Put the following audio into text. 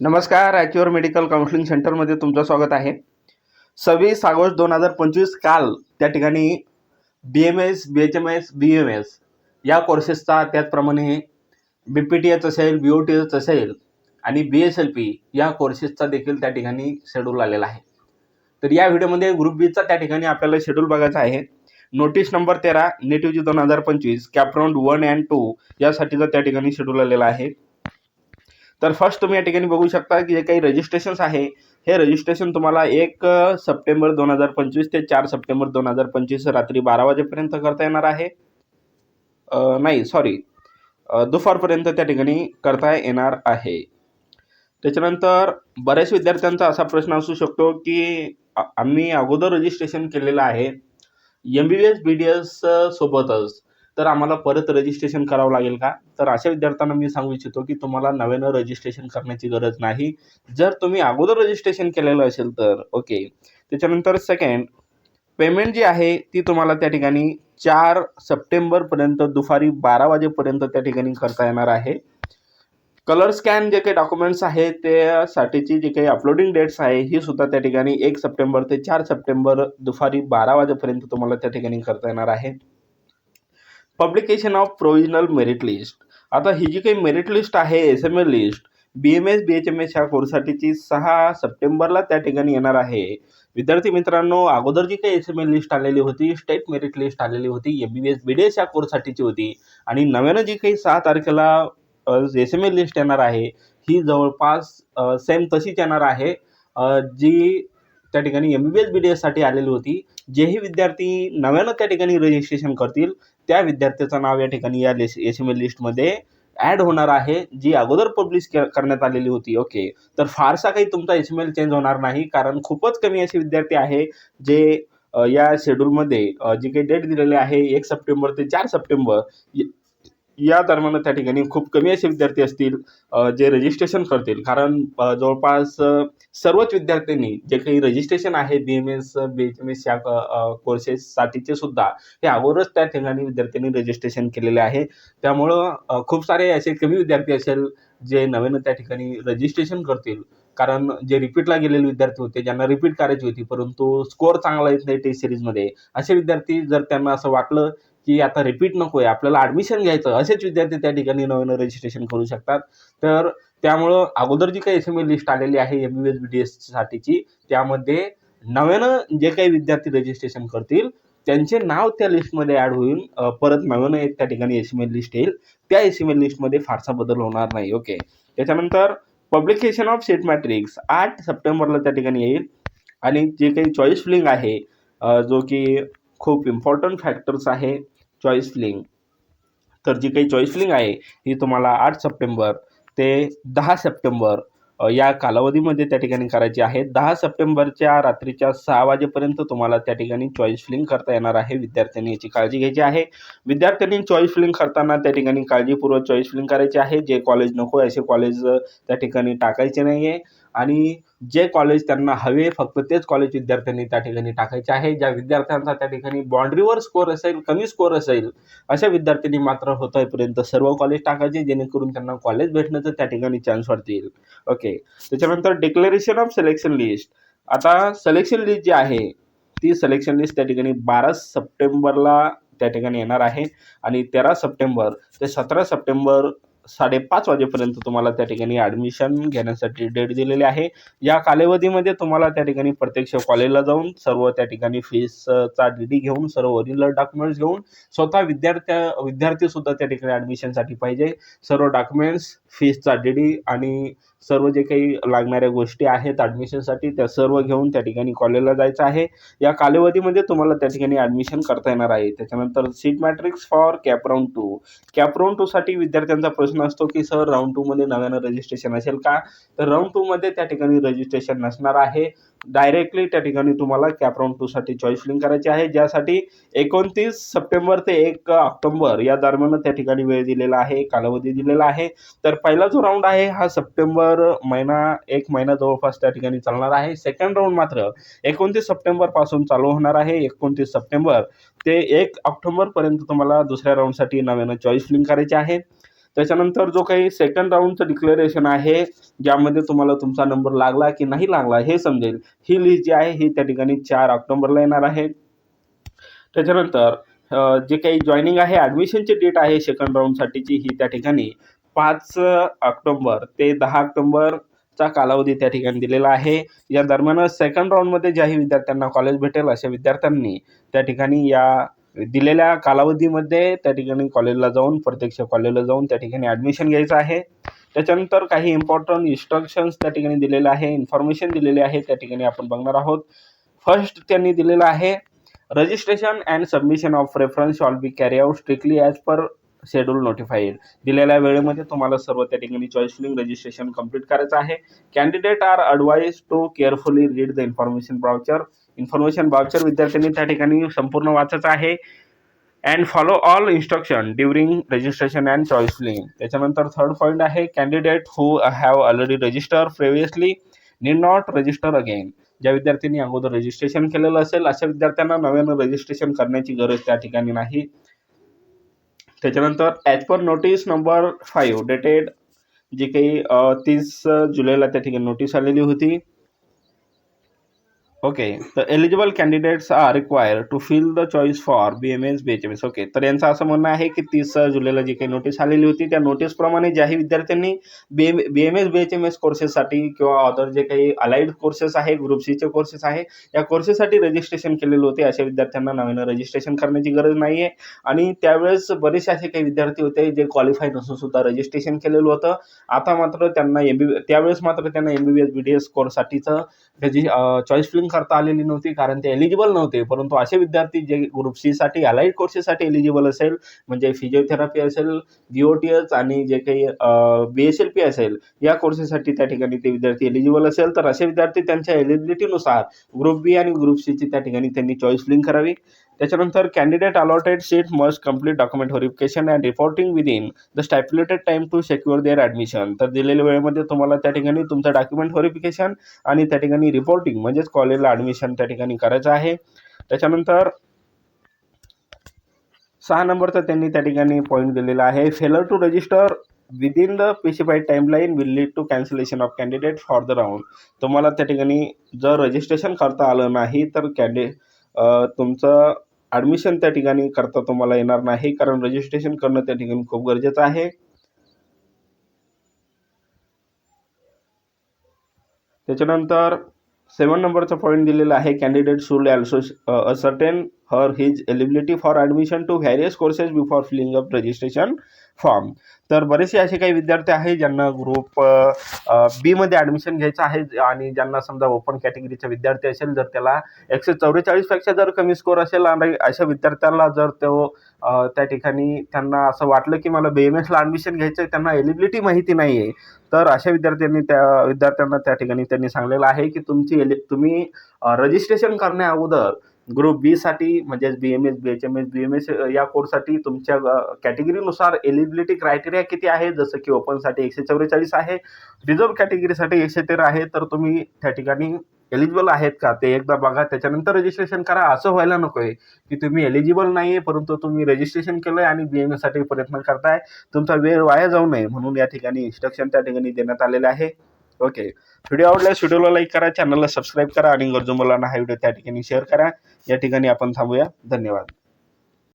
नमस्कार ॲक्युअर medical counselling सेंटरमध्ये तुमचं स्वागत आहे. सव्वीस ऑगस्ट दोन हजार पंचवीस काल त्या ठिकाणी B M S B H M S B M S या कोर्सेसचा त्याचप्रमाणे बी पी टी एच असेल बी ओ टी एच असेल आणि बी एस एल पी या कोर्सेसचा देखील त्या ठिकाणी शेड्यूल आलेला आहे. तर या व्हिडिओमध्ये ग्रुप बीचा त्या ठिकाणी आपल्याला शेड्यूल बघायचा आहे. नोटीस नंबर तेरा नेटिव्हची दोन हजार पंचवीस कॅपराऊंड वन अँड टू यासाठीचा त्या ठिकाणी शेड्यूल आलेला आहे. तर फर्स्ट तुम्ही या ठिकाणी बघू शकता की जे काही रजिस्ट्रेशन्स आहे हे रजिस्ट्रेशन तुम्हाला एक सप्टेंबर दोन हजार पंचवीस ते चार सप्टेंबर दोन हजार पंचवीस रात्री बारा वाजेपर्यंत करता येणार आहे. नाही सॉरी दुपारपर्यंत त्या ठिकाणी करता येणार आहे. त्याच्यानंतर बऱ्याच विद्यार्थ्यांचा असा प्रश्न असू शकतो की आम्ही अगोदर रजिस्ट्रेशन केलेलं आहे. M B B S B D S सोबतच. तर आम्हाला परत रजिस्ट्रेशन करावं लागेल का? तर अशा विद्यार्थ्यांना मी सांगू इच्छितो की तुम्हाला नव्यानं रजिस्ट्रेशन करण्याची गरज नाही. जर तुम्ही अगोदर रजिस्ट्रेशन केलेलं असेल तर ओके त्याच्यानंतर सेकंड पेमेंट जी आहे ती तुम्हाला त्या ठिकाणी चार सप्टेंबरपर्यंत दुपारी बारा वाजेपर्यंत त्या ठिकाणी करता येणार आहे. कलर स्कॅन जे काही डॉक्युमेंट्स आहे त्यासाठीची जी काही अपलोडिंग डेट्स आहे ही सुद्धा त्या ठिकाणी एक सप्टेंबर ते चार सप्टेंबर दुपारी बारा वाजेपर्यंत तुम्हाला त्या ठिकाणी करता येणार आहे. Publication of provisional merit list आता ही जी काही मेरिट लिस्ट आहे S M L list B M S B H M S ह्या कोर्ससाठीची सहा सप्टेंबरला त्या ठिकाणी येणार आहे. विद्यार्थी मित्रांनो अगोदर जी काही एस एम एल लिस्ट आलेली होती स्टेट मेरिट लिस्ट आलेली होती M B B S B D S या कोर्ससाठीची होती. आणि नव्यानं जी काही सहा तारखेला एस एम एल लिस्ट येणार आहे ही जवळपास सेम तशीच येणार आहे. जी त्या ठिकाणी M B B S B D एससाठी आलेली होती जेही विद्यार्थी नव्यानं त्या ठिकाणी रजिस्ट्रेशन करतील त्या विद्यार्थ्याचं नाव या ठिकाणी या लिस्ट एस एम एल लिस्टमध्ये ॲड होणार आहे जी अगोदर पब्लिश करण्यात आलेली होती. ओके तर फारसा काही तुमचा एस एम एल चेंज होणार नाही कारण खूपच कमी असे विद्यार्थी आहे जे या शेड्यूलमध्ये जे काही डेट दिलेले आहे एक सप्टेंबर ते चार सप्टेंबर या दरम्यान त्या ठिकाणी खूप कमी असे विद्यार्थी असतील जे रजिस्ट्रेशन करतील. कारण जवळपास सर्वच विद्यार्थ्यांनी जे काही रजिस्ट्रेशन आहे B M S B H M S या कोर्सेससाठीचे सुद्धा हे अगोदरच त्या ठिकाणी विद्यार्थ्यांनी रजिस्ट्रेशन केलेले आहे. त्यामुळं खूप सारे असे कमी विद्यार्थी असेल जे नव्यानं त्या ठिकाणी रजिस्ट्रेशन करतील. कारण जे रिपीटला गेलेले विद्यार्थी होते ज्यांना रिपीट करायची होती परंतु स्कोअर चांगला येत नाही टेस्ट सिरीजमध्ये असे विद्यार्थी जर त्यांना असं वाटलं की आता रिपीट नको आहे आपल्याला ॲडमिशन घ्यायचं असेच विद्यार्थी त्या ठिकाणी नवीन रजिस्ट्रेशन करू शकतात. तर त्यामुळं अगोदर जी काही एस एम ए लिस्ट आलेली आहे M B S B D एससाठीची त्यामध्ये नव्यानं जे काही विद्यार्थी रजिस्ट्रेशन करतील त्यांचे नाव त्या लिस्टमध्ये ॲड होईल परत नव्यानं एक त्या ठिकाणी एस एम एल लिस्ट येईल. त्या एस एम एल लिस्टमध्ये फारसा बदल होणार नाही ओके त्याच्यानंतर पब्लिकेशन ऑफ सेट मॅट्रिक्स आठ सप्टेंबरला त्या ठिकाणी येईल. आणि जे काही चॉईस फिलिंग आहे जो की खूप इम्पॉर्टंट फॅक्टर्स आहे चॉईस फिलिंग तर जी काही चॉईस लिंग आहे ही तुम्हाला आठ सप्टेंबर ते दहा सप्टेंबर या कालावधीमध्ये त्या ठिकाणी करायची आहे. दहा सप्टेंबरच्या रात्रीच्या सहा वाजेपर्यंत तुम्हाला त्या ठिकाणी चॉईस फिलिंग करता येणार आहे. विद्यार्थ्यांनी याची काळजी घ्यायची आहे. विद्यार्थ्यांनी चॉईस फिलिंग करताना त्या ठिकाणी काळजीपूर्वक चॉईस फिलिंग करायची आहे. जे कॉलेज नको आहे असे कॉलेज त्या ठिकाणी टाकायचे नाही आहे आणि जे कॉलेज त्यांना हवे फक्त तेच कॉलेज विद्यार्थ्यांनी त्या ठिकाणी टाकायचे आहे. ज्या विद्यार्थ्यांचा त्या ठिकाणी बाँड्रीवर स्कोअर असेल कमी स्कोअर असेल अशा विद्यार्थ्यांनी मात्र होतपर्यंत सर्व कॉलेज टाकायचे जेणेकरून त्यांना कॉलेज भेटण्याचं त्या ठिकाणी चान्स वाढतील ओके त्याच्यानंतर डिक्लेरेशन ऑफ सिलेक्शन लिस्ट आता सिलेक्शन लिस्ट जी आहे ती सिलेक्शन लिस्ट त्या ठिकाणी बारा सप्टेंबरला त्या ठिकाणी येणार आहे. आणि तेरा सप्टेंबर ते सतरा सप्टेंबर साडेपाच वाजेपर्यंत तुम्हाला त्या ठिकाणी ॲडमिशन घेण्यासाठी डेट दिलेली आहे. या कालावधीमध्ये तुम्हाला त्या ठिकाणी प्रत्यक्ष कॉलेजला जाऊन सर्व त्या ठिकाणी फीसचा डी डी घेऊन सर्व ओरिजिनल डॉक्युमेंट्स घेऊन स्वतः विद्यार्थ्या विद्यार्थीसुद्धा त्या ठिकाणी ॲडमिशनसाठी पाहिजे. सर्व डॉक्युमेंट्स फीसचा डी डी आणि सर्व जे काही लागणाऱ्या गोष्टी आहेत ॲडमिशनसाठी त्या सर्व घेऊन त्या ठिकाणी कॉलेजला जायचं आहे. या कालावधीमध्ये तुम्हाला त्या ठिकाणी ॲडमिशन करता येणार आहे. त्याच्यानंतर seat matrix for CAP round two CAP round टूसाठी विद्यार्थ्यांचा प्रश्न असतो की सर राऊंड टूमध्ये नव्यानं रजिस्ट्रेशन असेल का? तर राऊंड टूमध्ये त्या ठिकाणी रजिस्ट्रेशन नसणार आहे. डायरेक्टली त्या ठिकाणी तुम्हाला कॅप राऊंड टूसाठी चॉईस फिलिंग करायची आहे. ज्यासाठी एकोणतीस सप्टेंबर ते एक ऑक्टोंबर या दरम्यान त्या ठिकाणी वेळ दिलेला आहे कालावधी दिलेला आहे. तर पहिला जो राऊंड आहे हा सप्टेंबर महिना एक महिना जवळपास त्या ठिकाणी चालणार आहे. सेकंड राऊंड मात्र एकोणतीस सप्टेंबरपासून चालू होणार आहे. एकोणतीस सप्टेंबर ते एक ऑक्टोंबरपर्यंत तुम्हाला दुसऱ्या राऊंडसाठी नव्यानं चॉईस फिलिंग करायची आहे. त्याच्यानंतर जो काही सेकंड राऊंडचं डिक्लेरेशन आहे ज्यामध्ये तुम्हाला तुमचा नंबर लागला की नाही लागला हे समजेल. ही लिस्ट जी आहे ही त्या ठिकाणी चार ऑक्टोबरला येणार आहे. त्याच्यानंतर जे काही जॉईनिंग आहे ॲडमिशनची डेट आहे सेकंड राऊंडसाठीची ही त्या ठिकाणी पाच ऑक्टोंबर ते दहा ऑक्टोंबरचा कालावधी त्या ठिकाणी दिलेला आहे. या दरम्यान सेकंड राऊंडमध्ये ज्याही विद्यार्थ्यांना कॉलेज भेटेल अशा विद्यार्थ्यांनी त्या ठिकाणी या दिलेल्या कालावधीमध्ये त्या ठिकाणी कॉलेजला जाऊन प्रत्यक्ष कॉलेजला जाऊन त्या ठिकाणी ॲडमिशन घ्यायचं आहे. त्याच्यानंतर काही इम्पॉर्टंट इन्स्ट्रक्शन्स त्या ठिकाणी दिलेलं आहे. इन्फॉर्मेशन दिलेली आहे त्या ठिकाणी आपण बघणार आहोत. फर्स्ट त्यांनी दिलेलं आहे registration and submission of reference shall be carry out strictly as per schedule notified दिलेल्या वेळेमध्ये तुम्हाला सर्व त्या ठिकाणी चॉईस फिलिंग रजिस्ट्रेशन कंप्लीट करायचं आहे. Candidate are advise to carefully read the information brochure information brochure विद्यार्थ्यांनी त्या ठिकाणी संपूर्ण वाचायचं आहे. And follow all instruction during registration and choice filling त्याच्यानंतर थर्ड पॉईंट आहे candidate who have already register previously need not register again ज्या विद्यार्थ्यांनी अगोदर रजिस्ट्रेशन केलेलं असेल अशा विद्यार्थ्यांना नव्यानं रजिस्ट्रेशन करण्याची गरज त्या ठिकाणी नाही. त्याच्यानंतर as per notice number five dated जी काही तीस जुलैला त्या ठिकाणी नोटीस आलेली होती. ओके तर eligible candidates are require to fill the choice for B M S B H M S okay तर यांचं असं म्हणणं आहे की तीस जुलैला जी काही नोटीस आलेली होती त्या नोटीसप्रमाणे ज्याही विद्यार्थ्यांनी B M B M S B H M S कोर्सेससाठी किंवा अदर जे काही अलाइड कोर्सेस आहे ग्रुप सीचे कोर्सेस आहे या कोर्सेससाठी रजिस्ट्रेशन केलेले होते. अशा विद्यार्थ्यांना नव्यानं रजिस्ट्रेशन करण्याची गरज नाही आहे आणि त्यावेळेस बरेचसे असे काही विद्यार्थी होते जे क्वालिफाय नसून सुद्धा रजिस्ट्रेशन केलेलं होतं. आता मात्र त्यांना एम बी त्यावेळेस मात्र त्यांना M B B S B D S कोर्ससाठीचं त्याची चॉईस फिलिंग करता आलेली नव्हती कारण ते एलिजिबल नव्हते. परंतु असे विद्यार्थी जे ग्रुप सी साठी अलाइड कोर्सेससाठी एलिजिबल असेल म्हणजे फिजिओथेरपी असेल बी आणि जे काही बी एस एल पी असेल या कोर्सेससाठी त्या ठिकाणी ते विद्यार्थी एलिजिबल असेल. तर असे विद्यार्थी त्यांच्या एलिजिबिलिटीनुसार ग्रुप बी आणि ग्रुप सीची त्या ठिकाणी त्यांनी चॉईस फिलिंग करावी. त्याच्यानंतर candidate allotted seat must complete document verification and reporting within the stipulated time to secure their admission तर दिलेल्या वेळेमध्ये तुम्हाला त्या ठिकाणी तुमचं डॉक्युमेंट व्हेरिफिकेशन आणि त्या ठिकाणी रिपोर्टिंग म्हणजेच कॉलेजला ॲडमिशन त्या ठिकाणी करायचं आहे. त्याच्यानंतर सहा नंबरचा त्यांनी त्या ठिकाणी पॉईंट दिलेला आहे. Failure to register within the specified timeline will lead to cancellation of candidate for the round तुम्हाला त्या ठिकाणी जर रजिस्ट्रेशन करता आलं नाही तर कॅन्डि तुमचं ॲडमिशन त्या ठिकाणी करता तुम्हाला येणार नाही कारण रजिस्ट्रेशन करणं त्या ठिकाणी खूप गरजेचं आहे. त्याच्यानंतर सेवन नंबरचा पॉईंट दिलेला आहे candidate should also certain her his eligibility for admission to various courses before filling up registration form तर बरेचसे असे काही विद्यार्थी आहे ज्यांना ग्रुप बीमध्ये ॲडमिशन घ्यायचं आहे आणि ज्यांना समजा ओपन कॅटेगरीचा विद्यार्थी असेल जर त्याला एकशे चौवेचाळीसपेक्षा जर कमी स्कोर असेल आणि अशा विद्यार्थ्याला जर तो त्या ठिकाणी त्यांना असं वाटलं की मला बी एम एसला ॲडमिशन घ्यायचं आहे त्यांना एलिबिलिटी माहिती नाही आहे तर अशा विद्यार्थ्यांनी त्या विद्यार्थ्यांना त्या ठिकाणी त्यांनी सांगलेलं आहे की तुमची एलि तुम्ही रजिस्ट्रेशन करण्या अगोदर ग्रुप बीसाठी म्हणजेच B M S B H M S B M S या कोर्ससाठी तुमच्या कॅटेगरीनुसार एलिजिबिलिटी क्रायटेरिया किती आहे? जसं की ओपनसाठी एकशे चौवेचाळीस आहे रिझर्व कॅटेगरीसाठी एकशे तेरा आहे तर तुम्ही त्या ठिकाणी एलिजिबल आहेत का? ते एकदा बघा त्याच्यानंतर रजिस्ट्रेशन करा. असं व्हायला नको आहे की तुम्ही एलिजिबल नाही आहे परंतु तुम्ही रजिस्ट्रेशन केलं आहे आणि बी एम एससाठी प्रयत्न करताय. तुमचा वेळ वाया जाऊ नये म्हणून या ठिकाणी इन्स्ट्रक्शन त्या ठिकाणी देण्यात आलेलं आहे. ओके व्हिडिओ आवडल्यास व्हिडिओला लाईक करा चॅनलला सबस्क्राईब करा आणि गरजू मुलांना हा व्हिडिओ त्या ठिकाणी शेअर करा. या ठिकाणी आपण थांबूया. धन्यवाद.